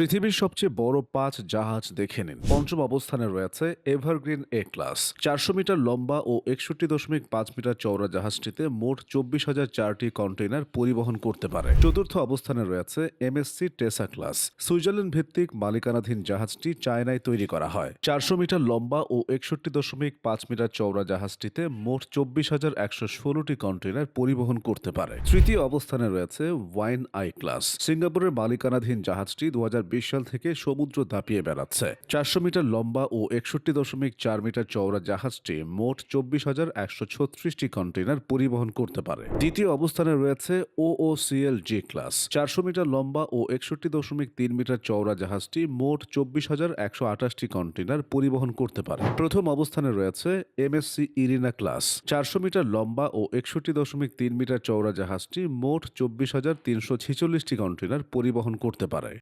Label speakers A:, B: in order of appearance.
A: পৃথিবীর সবচেয়ে বড় পাঁচ জাহাজ দেখে নিন। পঞ্চম অবস্থানে রয়েছে এভারগ্রিন এ ক্লাস। চারশো মিটার লম্বা ও একষট্টি দশমিক পাঁচ মিটার চওড়া জাহাজটিতে মোট চব্বিশ হাজার চারটি কন্টেইনার পরিবহন করতে পারে। চতুর্থ অবস্থানে রয়েছে এমএসসি টেসা ক্লাস। সুইজারল্যান্ড ভিত্তিক মালিকানাধীন জাহাজটি চায়নায় তৈরি করা হয়। চারশো মিটার লম্বা ও একষট্টি দশমিক পাঁচ মিটার চওড়া জাহাজটিতে মোট চব্বিশ হাজার একশো ষোলোটি কন্টেইনার পরিবহন করতে পারে। তৃতীয় অবস্থানে রয়েছে ওয়াইন আই ক্লাস। সিঙ্গাপুরের মালিকানাধীন জাহাজটি দু হাজার সাল থেকে সমুদ্র দাপিয়ে বেড়াচ্ছে। চারশো মিটার লম্বা ও একষট্টি দশমিক চার মিটার চওড়া জাহাজটি মোট চব্বিশ হাজার একশো ছত্রিশটি কন্টেনার পরিবহন করতে পারে। দ্বিতীয় অবস্থানে রয়েছে O O CL G class চারশো মিটার লম্বা ও একষট্টি দশমিক তিন মিটার চওড়া জাহাজটি মোট চব্বিশ হাজার একশো আঠাশটি কন্টেনার পরিবহন করতে পারে। প্রথম অবস্থানে রয়েছে এমএসসি ইরিনা ক্লাস চারশো মিটার লম্বা ও একষট্টি দশমিক তিন মিটার চওড়া জাহাজটি মোট চব্বিশ হাজার তিনশো ছেচল্লিশটি কন্টেনার পরিবহন করতে পারে।